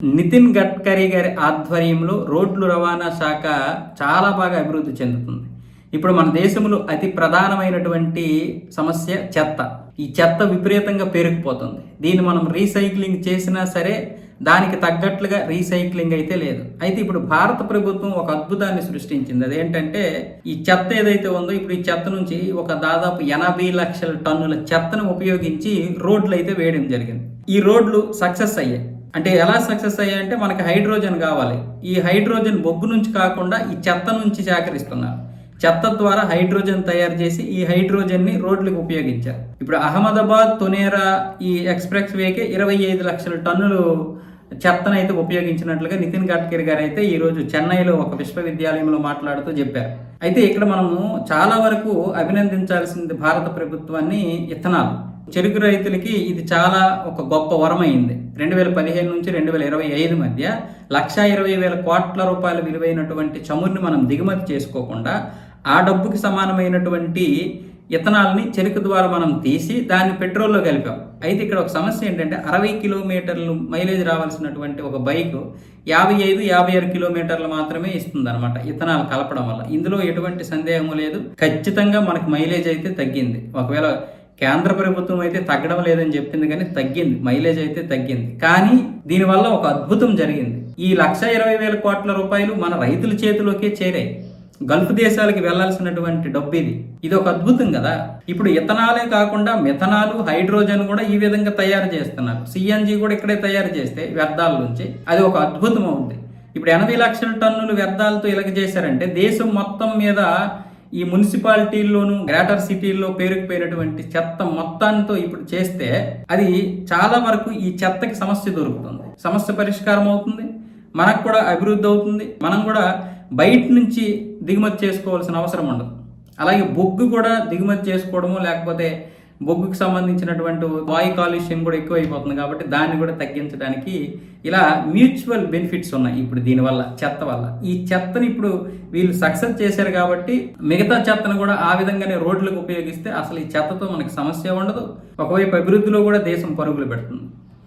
నితిన్ గడ్కరీ గారి ఆధ్వర్యంలో రోడ్లు రవాణా శాఖ చాలా బాగా అభివృద్ధి చెందుతుంది. ఇప్పుడు మన దేశంలో అతి ప్రధానమైనటువంటి సమస్య చెత్త. ఈ చెత్త విపరీతంగా పెరిగిపోతుంది దీన్ని మనం రీసైక్లింగ్ చేసినా సరే దానికి తగ్గట్లుగా రీసైక్లింగ్ అయితే లేదు. అయితే ఇప్పుడు భారత ప్రభుత్వం ఒక అద్భుతాన్ని సృష్టించింది. అదేంటంటే ఈ చెత్త ఏదైతే ఉందో ఇప్పుడు ఈ చెత్త నుంచి ఒక దాదాపు ఎనభై లక్షల టన్నుల చెత్తను ఉపయోగించి రోడ్లు అయితే వేయడం జరిగింది. ఈ రోడ్లు సక్సెస్ అయ్యాయి. అంటే ఎలా సక్సెస్ అయ్యాయంటే మనకి హైడ్రోజన్ కావాలి. ఈ హైడ్రోజన్ బొగ్గు నుంచి కాకుండా ఈ చెత్త నుంచి సేకరిస్తున్నారు. చెత్త ద్వారా హైడ్రోజన్ తయారు చేసి ఈ హైడ్రోజన్ని రోడ్లకు ఉపయోగించారు. ఇప్పుడు అహ్మదాబాద్ తునేరా ఈ ఎక్స్ప్రెస్ వేకే ఇరవై ఐదు లక్షల టన్నులు చెత్తను అయితే ఉపయోగించినట్లుగా నితిన్ గడ్కరీ గారు అయితే ఈరోజు చెన్నైలో ఒక విశ్వవిద్యాలయంలో మాట్లాడుతూ చెప్పారు. అయితే ఇక్కడ మనము చాలా వరకు అభినందించాల్సింది భారత ప్రభుత్వాన్ని ఇత్తనాలు చెరుకు రైతులకి ఇది చాలా ఒక గొప్ప వరమైంది. రెండు వేల పదిహేను నుంచి రెండు వేల ఇరవై ఐదు మధ్య లక్షా ఇరవై వేల కోట్ల రూపాయల విలువైనటువంటి చమురుని మనం దిగుమతి చేసుకోకుండా ఆ డబ్బుకి సమానమైనటువంటి ఇథనాల్ని చెరుకు ద్వారా మనం తీసి దాన్ని పెట్రోల్లో కలిపాం. అయితే ఇక్కడ ఒక సమస్య ఏంటంటే అరవై కిలోమీటర్లు మైలేజ్ రావాల్సినటువంటి ఒక బైక్ యాభై ఐదు యాభై ఆరు కిలోమీటర్లు మాత్రమే ఇస్తుంది అనమాట ఇథనాల్ కలపడం వల్ల. ఇందులో ఎటువంటి సందేహము లేదు. ఖచ్చితంగా మనకు మైలేజ్ అయితే తగ్గింది. ఒకవేళ కేంద్ర ప్రభుత్వం అయితే తగ్గడం లేదని చెప్పింది కానీ తగ్గింది. మైలేజ్ అయితే తగ్గింది. కానీ దీనివల్ల ఒక అద్భుతం జరిగింది. ఈ లక్ష ఇరవై వేల కోట్ల రూపాయలు మన రైతుల చేతిలోకే చేరాయి. గల్ఫ్ దేశాలకి వెళ్ళాల్సినటువంటి డబ్బు ఇది ఇది ఒక అద్భుతం కదా? ఇప్పుడు ఇథనాలే కాకుండా మిథనాలు హైడ్రోజన్ కూడా ఈ విధంగా తయారు చేస్తున్నారు. సిఎన్జి కూడా ఇక్కడే తయారు చేస్తే వ్యర్థాల నుంచి అది ఒక అద్భుతం అవుతుంది ఇప్పుడు ఎనభై లక్షల టన్నులు వ్యర్థాలతో ఇలాగ చేశారంటే దేశం మొత్తం మీద ఈ మున్సిపాలిటీల్లోనూ గ్రేటర్ సిటీల్లో పేరుకుపోయినటువంటి చెత్త మొత్తాంతో ఇప్పుడు చేస్తే అది చాలా వరకు ఈ చెత్తకి సమస్య దొరుకుతుంది. సమస్య పరిష్కారం అవుతుంది మనకు కూడా అభివృద్ధి అవుతుంది మనం కూడా బయట నుంచి దిగుమతి చేసుకోవాల్సిన అవసరం ఉండదు. అలాగే బొగ్గు కూడా దిగుమతి చేసుకోవడము లేకపోతే బొగ్గుకు సంబంధించినటువంటి వాయు కాలుష్యం కూడా ఎక్కువైపోతుంది కాబట్టి దాన్ని కూడా తగ్గించడానికి ఇలా మ్యూచువల్ బెనిఫిట్స్ ఉన్నాయి ఇప్పుడు దీనివల్ల చెత్త వల్ల. ఈ చెత్తని ఇప్పుడు వీళ్ళు సక్సెస్ చేశారు కాబట్టి మిగతా చెత్తను కూడా ఆ విధంగానే రోడ్లకు ఉపయోగిస్తే అసలు ఈ చెత్తతో మనకి సమస్య ఉండదు. ఒకవైపు అభివృద్ధిలో కూడా దేశం పరుగులు పెడుతుంది.